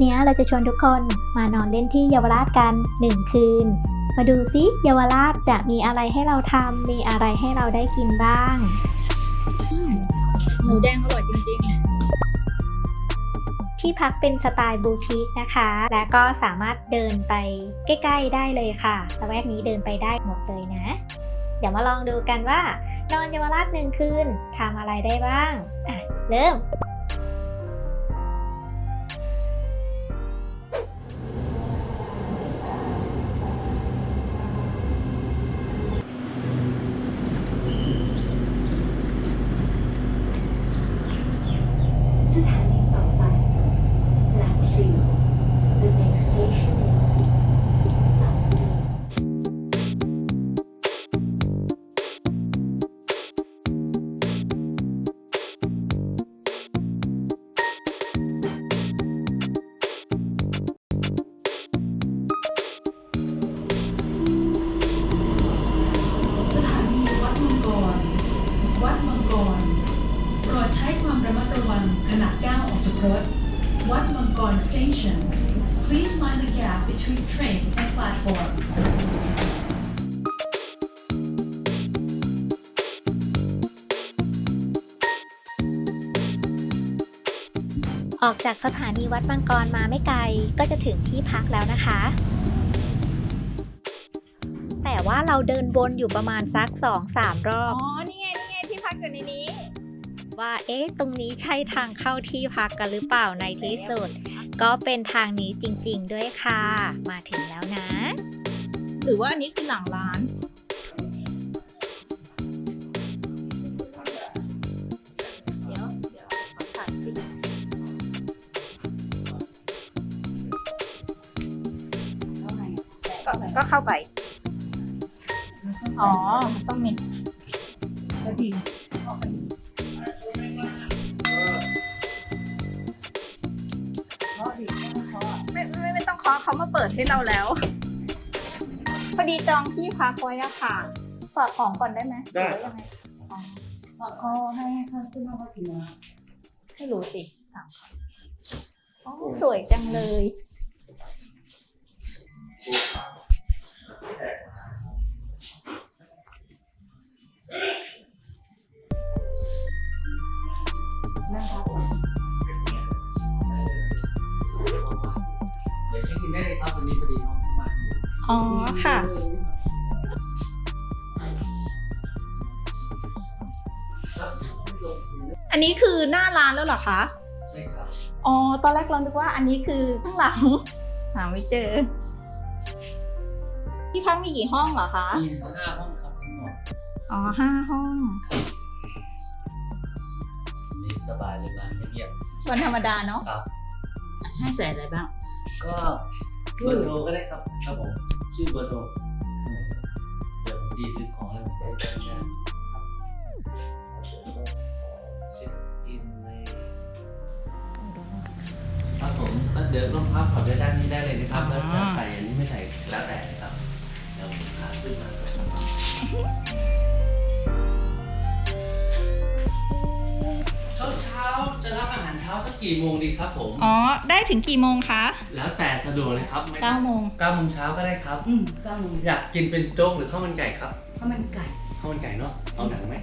เนี้ยเราจะชวนทุกคนมานอนเล่นที่เยาวราชกัน 1 คืน มาดูซิเยาวราชจะมีอะไรให้เราทำมีอะไรให้เราได้กินบ้าง หมูแดงอร่อยจริงที่พักเป็นสไตล์บูติกนะคะ และก็สามารถเดินไปใกล้ ๆ ได้เลยค่ะตะแวกนี้เดินไปได้หมดเลยนะ เดี๋ยวมาลองดูกันว่า นอนเยาวราชหนึ่งคืนทำอะไรได้บ้าง อะ เริ่ม ออกจากสถานีวัดมังกรมาไม่ไกลก็จะถึงที่พักแล้วนะคะ แต่ว่าเราเดินวนอยู่ประมาณสัก2-3รอๆบอ๋อ นี่ไง นี่ไงที่พักอยู่ในนี้ ว่าเอ๊ะ ตรงนี้ใช่ทางเข้าที่พักกันหรือเปล่าในที่สุด ก็เป็นทางนี้จริง ๆ ด้วยค่ะ มาถึงแล้วนะ หรือว่าอันนี้คือหลังร้าน ก็ก็เข้าไป อ๋อ ต้องมีไม่ไม่ไม่ต้องเคาะเขามาเปิดให้เราแล้ว พอดีจองที่พักไว้อะค่ะ ฝากของก่อนได้ไหมหรือว่ายังไงอ๋อเขาให้เขาขึ้นมากี่โมงไม่รู้สิถามเขาอ๋อสวยจังเลยเดี๋ยวเช็คอิ อ๋อค่ะ อันนี้คือหน้าร้านแล้วเหรอคะ ใช่ครับ อ๋อ ตอนแรกเราคิดว่าอันนี้คือข้างหลัง หาไม่เจอ ที่พักมีกี่ห้องเหรอคะ มีห้าห้องครับทั้งหมดอ๋อห้าห้อง นี่สบายเลยบ้านไม่เงียบวันธรรมดาเนาะครับ ใช่ใส่อะไรบ้าง ก็เบอร์โทรก็ได้ครับ ครับผม ชื่อเบอร์โทรเดี๋ยวผมดีคือของแล้วผมจะแจ้งได้ครับเช็คอินในครับผมก็เดี๋ยวลองพับขอด้วยด้านนี้ได้เลยนะครับแล้วจะใส่อันนี้ไม่ใส่แล้วแต่ เช้าเช้าๆจะรับอาหารเช้าสักกี่โมงดีครับผม อ๋อ ได้ถึงกี่โมงคะ แล้วแต่สะดวกเลยครับไม่เก้าโมง เก้าโมงเช้าก็ได้ครับ อืมเก้าโมงอยากกินเป็นโจ๊กหรือข้าวมันไก่ครับข้าวมันไก่ข้าวมันไก่เนาะเอาหนังไหม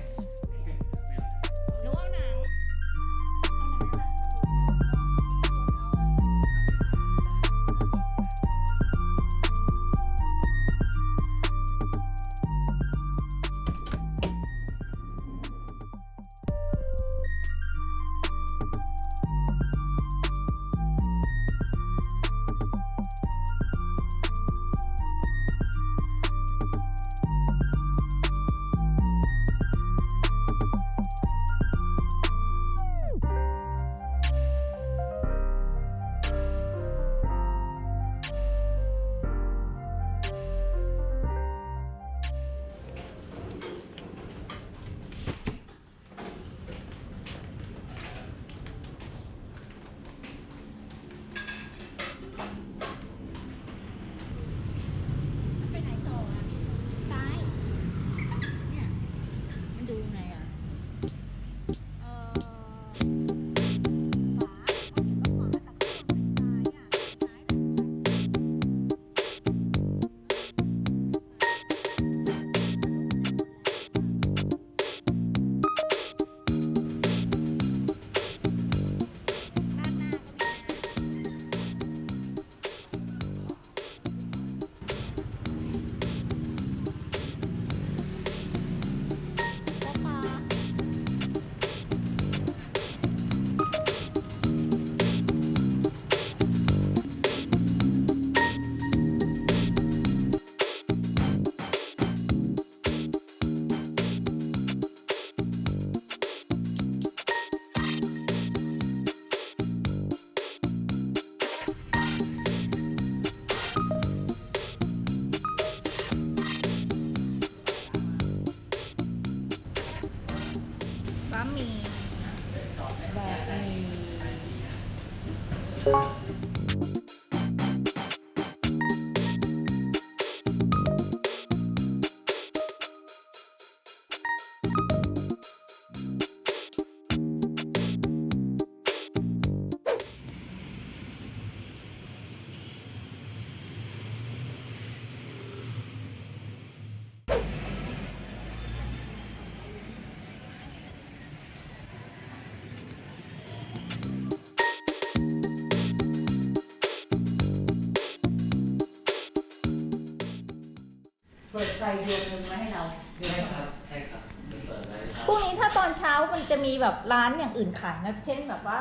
ปิดไฟดวงหนึ่งไว้ให้เราเดี๋ยวใช่ครับใช่ครับเป็นเปิดไว้ครับพรุ่งนี้ถ้าตอนเช้ามันจะมีแบบร้านอย่างอื่นขายไหมเช่นแบบว่า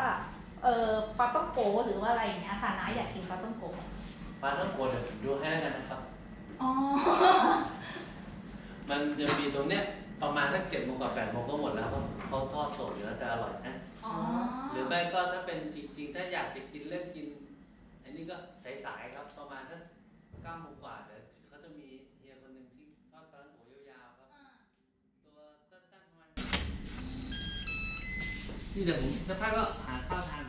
เออปลาต้องโกหรือว่าอะไรอย่างเงี้ยค่ะน้าอยากกินปลาต้องโกปลาต้องโกนเดี๋ยวผมดูให้แล้วกันนะครับ อ๋อ มันจะมีตรงเนี้ยประมาณสักเจ็ดโมงกับแปดโมงก็หมดแล้วเพราะเขาทอดสดอยู่แล้วจะอร่อยนะ อ๋อหรือไม่ก็ถ้าเป็นจริงๆ ถ้าอยากจะกินเล่นกิน อันนี้ก็สายๆครับประมาณสักเก้าโมงกว่าเดี๋ยวเขาจะมีเฮียคนหนึ่งที่ทอดปลาต้องโกยาวๆครับ ตัวสั้นๆประมาณ นี่เดี๋ยวผมสัก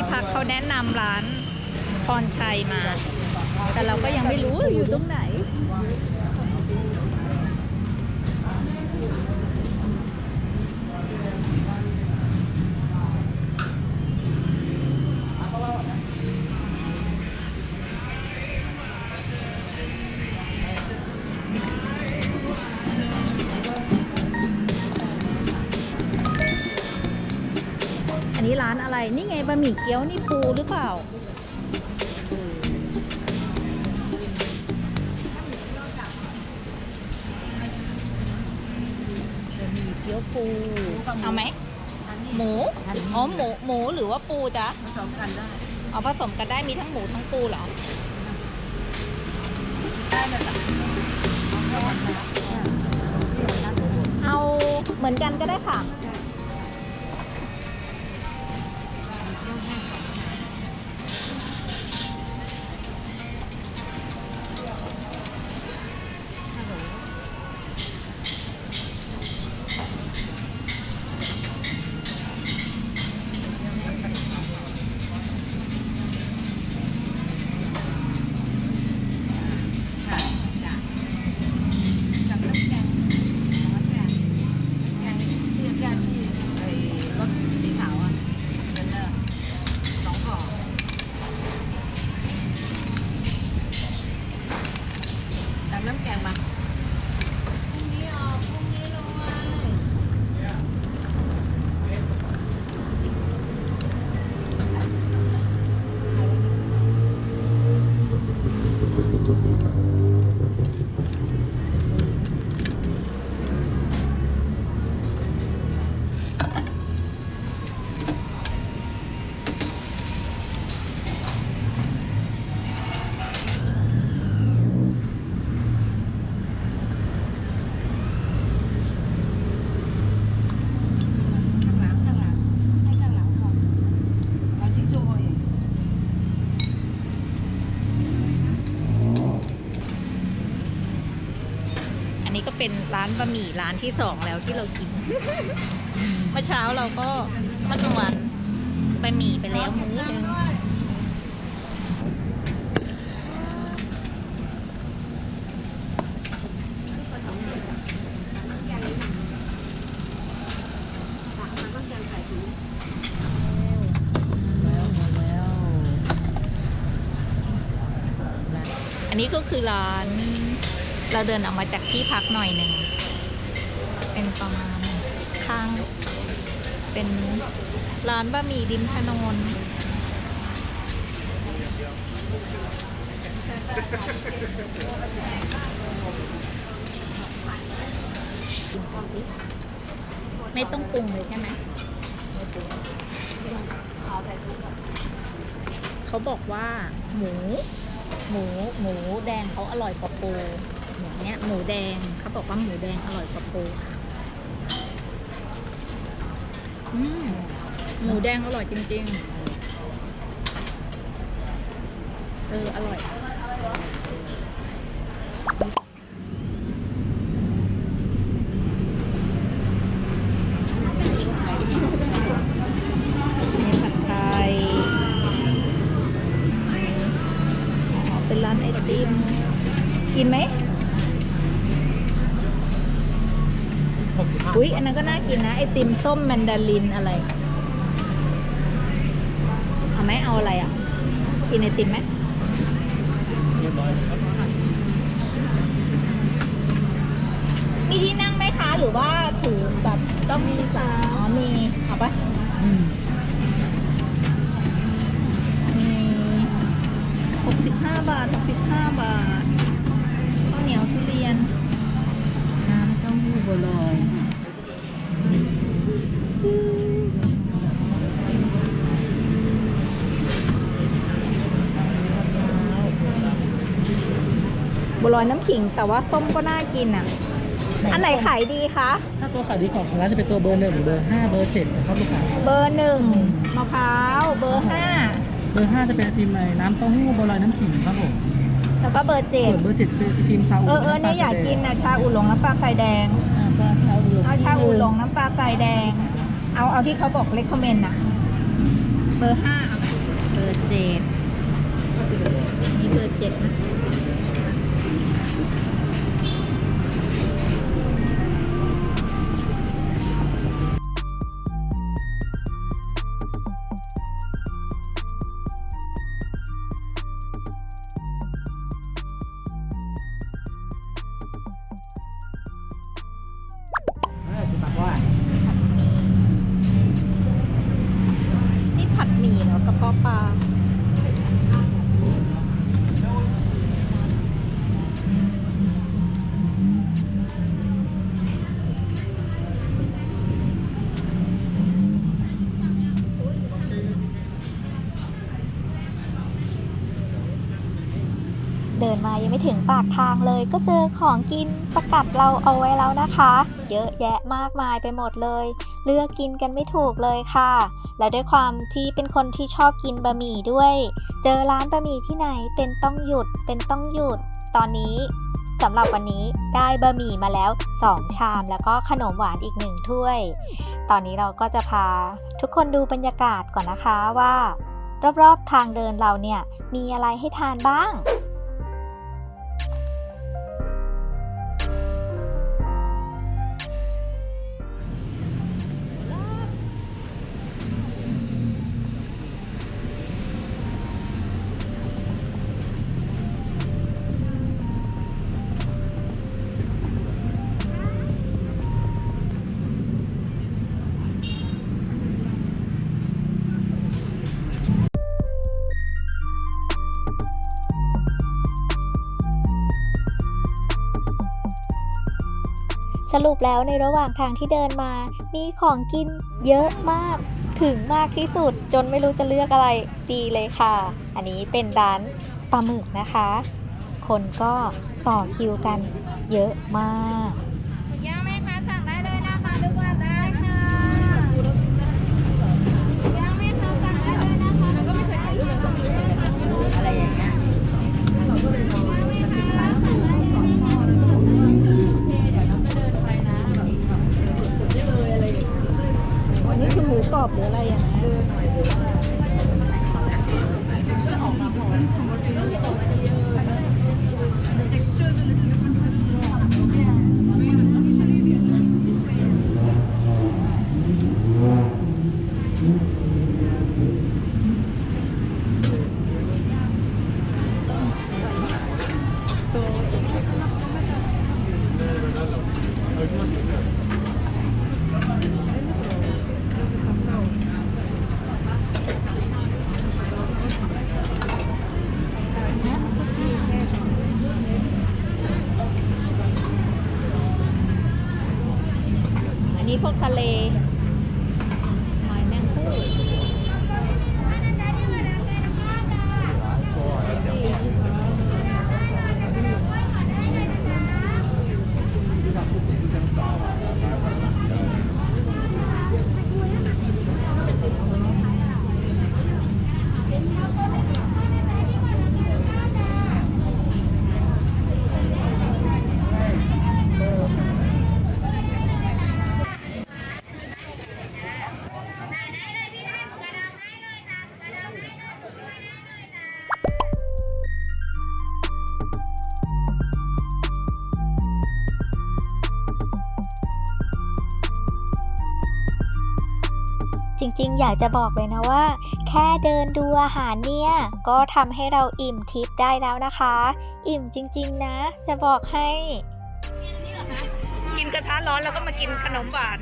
ที่พักเขาแนะนำร้านพรชัยมา แต่เราก็ยังไม่รู้อยู่ตรงไหนานอะไร นี่ไงบะหมี่เกี๊ยวนี่ปูหรือเปล่าบะหมี่เกี๊ยวปู เอาไหม หมูอ๋อหมูหมูหรือว่าปูจ๊ะ ผสมกันได้เอาผสมกันได้มีทั้งหมูทั้งปูเหรอ ได้เลยจ้ะเอาเหมือนกันก็ได้ค่ะค่ ร้านบะหมี่ร้านที่สองแล้วที่เรากิน เมื่อเช้าเราก็เมื่อกลางวันบะหมี่ไปแล้วมื้อนึงอันนี้ก็คือร้าน เราเดินออกมาจากที่พักหน่อยหนึ่ง เป็นประมาณข้าง เป็นร้านบะหมี่ริมถนนไม่ต้องปรุงเลยใช่ไหมเขาบอกว่าหมู หมู หมูแดงเขาอร่อยกว่าปู หมูเนี้ยหมูแดงเขาบอกว่าหมูแดงอร่อยกว่าปูค่ะอืมหมูแดงอร่อยจริง ๆ เออ อร่อย อติมส้มแมนดารินอะไรเอาไหมเอาอะไรอะกินไอติมไหมมีที่นั่งไหมคะ หรือว่าถือแบบต้องมีสาอ๋อมีเอาปะมีหกสิบห้าบาทหกสิบห้าบาท บัวลอยน้ำขิง แต่ว่าส้มก็น่ากินอะ อันไหนขายดีคะ ถ้าตัวขายดีของทางร้านจะเป็นตัวเบอร์หนึ่งเบอร์ห้าเบอร์เจ็ดนะครับลูกค้าเบอร์หนึ่งมะพร้าว เบอร์ห้า เบอร์ห้าจะเป็นไอติมในน้ำเต้าหู้บัวลอยน้ำขิงครับผมแล้วก็เบอร์เจ็ส่ดวนเบอร์เจ็ดเป็นไอติมซาอุเออเออเนี่ยอยากกินอะชาอูหลงน้ำตาลทรายแดง เอาชาอูหลงน้ำตาลทรายแดง เอาเอาที่เขาบอกเลคคอมเมนต์อะเบอร์ห้าเอาไหมเบอร์เจ็ดนี่เบอร์เจ็ดนะ ถึงปากทางเลยก็เจอของกินสกัดเราเอาไว้แล้วนะคะ เยอะแยะมากมายไปหมดเลย เลือกกินกันไม่ถูกเลยค่ะ แล้วด้วยความที่เป็นคนที่ชอบกินบะหมี่ด้วย เจอร้านบะหมี่ที่ไหนเป็นต้องหยุดเป็นต้องหยุดตอนนี้สำหรับวันนี้ได้บะหมี่มาแล้ว 2 ชามแล้วก็ขนมหวานอีกหนึ่งถ้วย ตอนนี้เราก็จะพาทุกคนดูบรรยากาศก่อนนะคะว่า รอบๆทางเดินเราเนี่ยมีอะไรให้ทานบ้าง สรุปแล้วในระหว่างทางที่เดินมา มีของกินเยอะมาก ถึงมากที่สุดจนไม่รู้จะเลือกอะไรดีเลยค่ะ อันนี้เป็นร้านปลาหมึกนะคะ คนก็ต่อคิวกันเยอะมาก จริงๆ อยากจะบอกเลยนะว่า แค่เดินดูอาหารเนี่ย ก็ทำให้เราอิ่มทิพย์ได้แล้วนะคะ อิ่มจริงๆนะ จะบอกให้ กินกระทะร้อนแล้วก็มากินขนมหวาน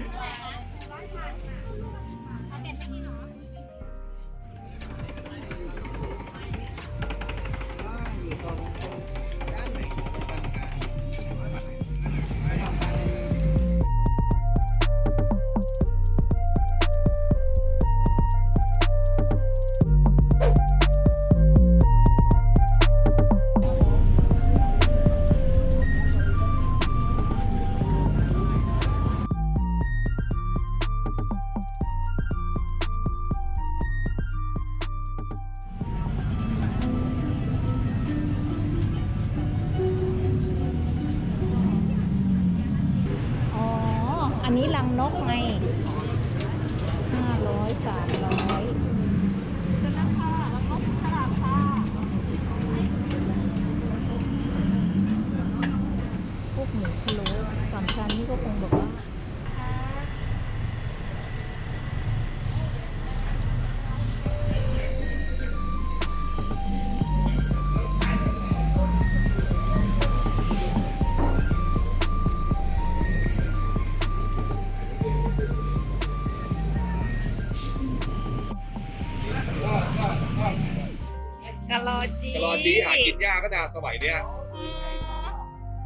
ะลอจีกะลอจีหากินยากก็จะสมัยเนี้ย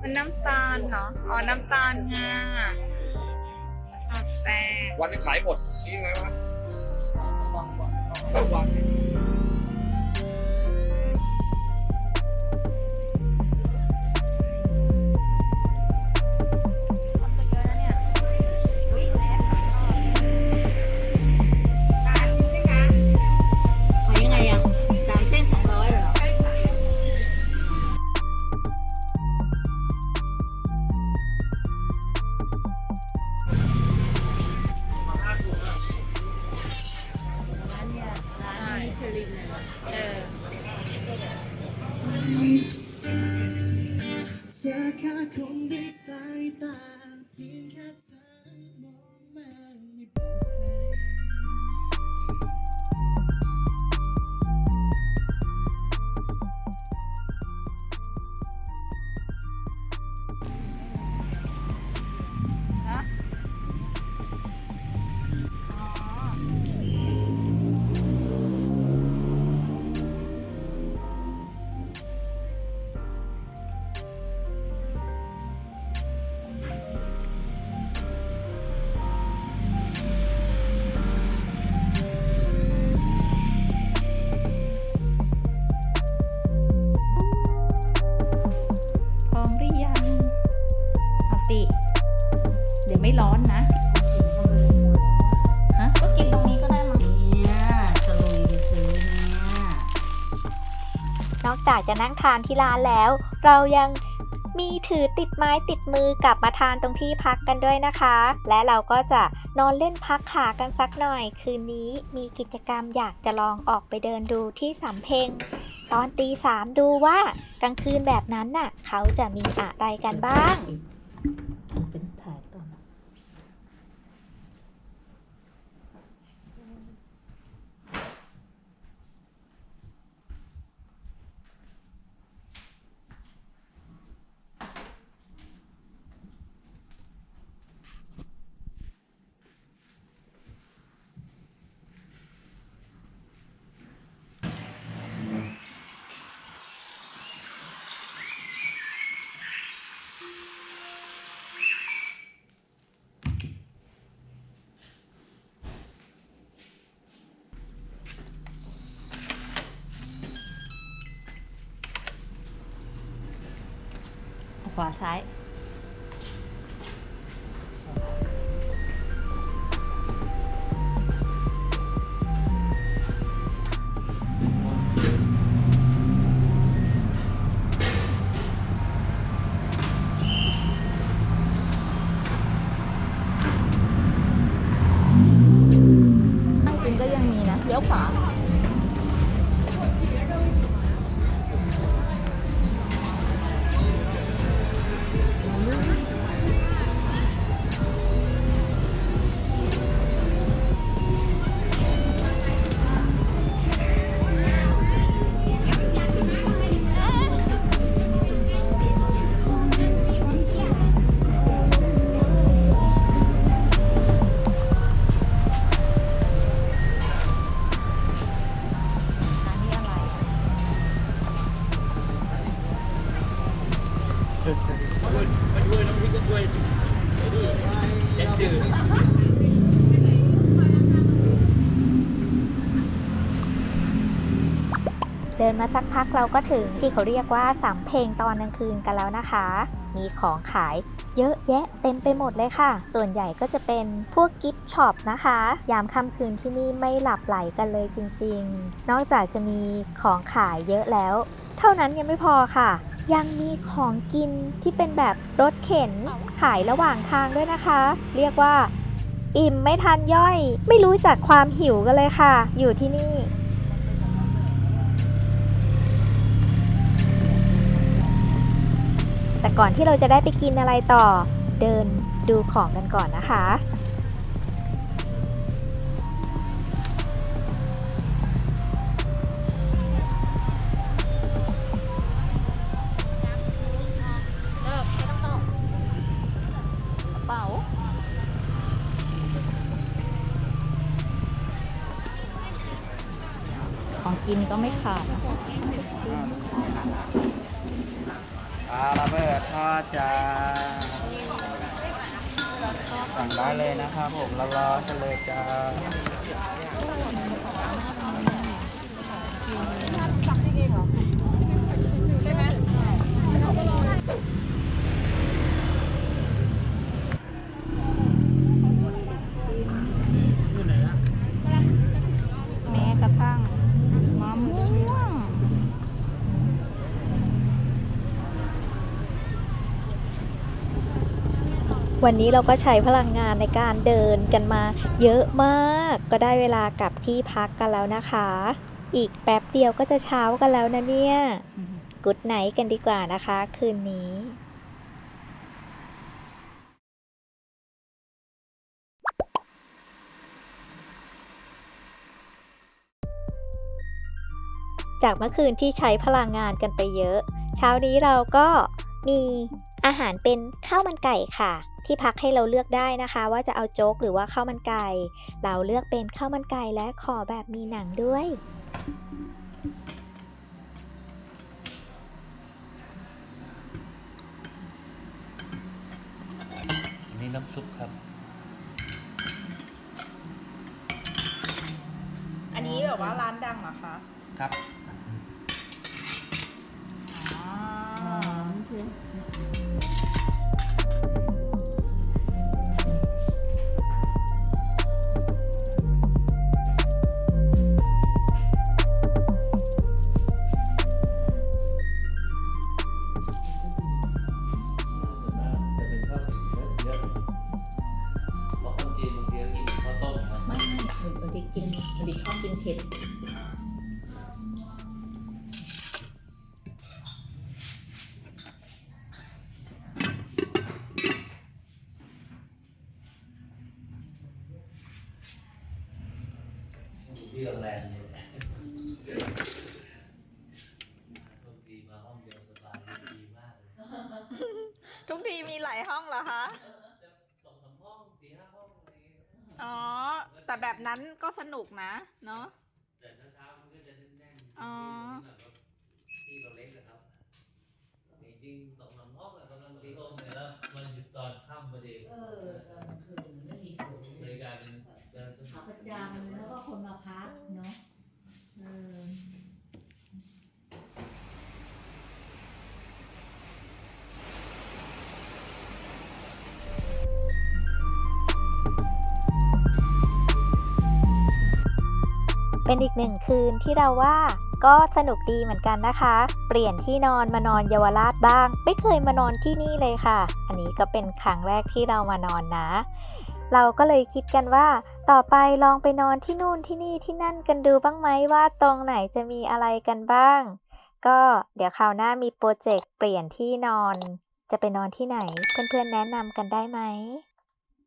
มันน้ำตาลเหรอ อ๋อ น้ำตาลงาทอดแป้งวันนึงขายหมดนี่ไงวะวัน ธอแค่คนด้วยสายตาเพียงแค่เธอมองมาไม่บอก เดี๋ยวไม่ร้อนนะฮะก็กินตรงนี้ก็ได้มั้งเนี่ยจะลุยไปซื้อเนี่ยนอกจากจะนั่งทานที่ร้านแล้ว เรายังมีถือติดไม้ติดมือกลับมาทานตรงที่พักกันด้วยนะคะ และเราก็จะนอนเล่นพักขากันสักหน่อย คืนนี้มีกิจกรรมอยากจะลองออกไปเดินดูที่สำเพ็งตอนตีสามดูว่ากลางคืนแบบนั้นน่ะ เขาจะมีอะไรกันบ้าง ขว มาสักพักเราก็ถึงที่เขาเรียกว่าสำเพ็งตอนกลางคืนกันแล้วนะคะ มีของขายเยอะแยะเต็มไปหมดเลยค่ะ ส่วนใหญ่ก็จะเป็นพวกกิฟต์ช็อปนะคะ ยามค่ำคืนที่นี่ไม่หลับไหลกันเลยจริง ๆ นอกจากจะมีของขายเยอะแล้ว เท่านั้นยังไม่พอค่ะยังมีของกินที่เป็นแบบรถเข็นขายระหว่างทางด้วยนะคะ เรียกว่า อิ่มไม่ทันย่อย ไม่รู้จักความหิวกันเลยค่ะ อยู่ที่นี่ ก่อนที่เราจะได้ไปกินอะไรต่อ เดินดูของกันก่อนนะคะ ระเบิดทอดจ้าสั่งได้เลยนะครับผมรอๆกันเลยจ้า แม้กระทั่งมะม่วง วันนี้เราก็ใช้พลังงานในการเดินกันมาเยอะมาก ก็ได้เวลากลับที่พักกันแล้วนะคะ อีกแป๊บเดียวก็จะเช้ากันแล้วนะเนี่ยกุดไนท์กันดีกว่านะคะ คืนนี้จากเมื่อคืนที่ใช้พลังงานกันไปเยอะ เช้านี้เราก็มีอาหารเป็นข้าวมันไก่ค่ะ ที่พักให้เราเลือกได้นะคะ ว่าจะเอาโจ๊กหรือว่าข้าวมันไก่ เราเลือกเป็นข้าวมันไก่และขอแบบมีหนังด้วย อันนี้น้ำซุปครับ อันนี้แบบว่าร้านดังเหรอคะครับ อ๋อจะ ก็สนุกนะ เนาะแต่เช้าๆมันก็จะแน่นๆอ๋อที่เราเล็กนะครับจริงๆสองสามห้องอะกำลังตีห้องเลยแล้วมันหยุดตอนค่ำพอดีเออตอนกลางคืนไม่มีฝนเลยกลายเป็นเดินสนุขากประจำแล้วก็คนมาพักเนาะ เป็นอีกหนึ่งคืนที่เราว่าก็สนุกดีเหมือนกันนะคะ เปลี่ยนที่นอนมานอนเยาวราชบ้าง ไม่เคยมานอนที่นี่เลยค่ะ อันนี้ก็เป็นครั้งแรกที่เรามานอนนะ เราก็เลยคิดกันว่า ต่อไปลองไปนอนที่นู่นที่นี่ที่นั่นกันดูบ้างไหมว่าตรงไหนจะมีอะไรกันบ้าง ก็เดี๋ยวคราวหน้ามีโปรเจกต์เปลี่ยนที่นอน จะไปนอนที่ไหน เพื่อนๆแนะนำกันได้ไหม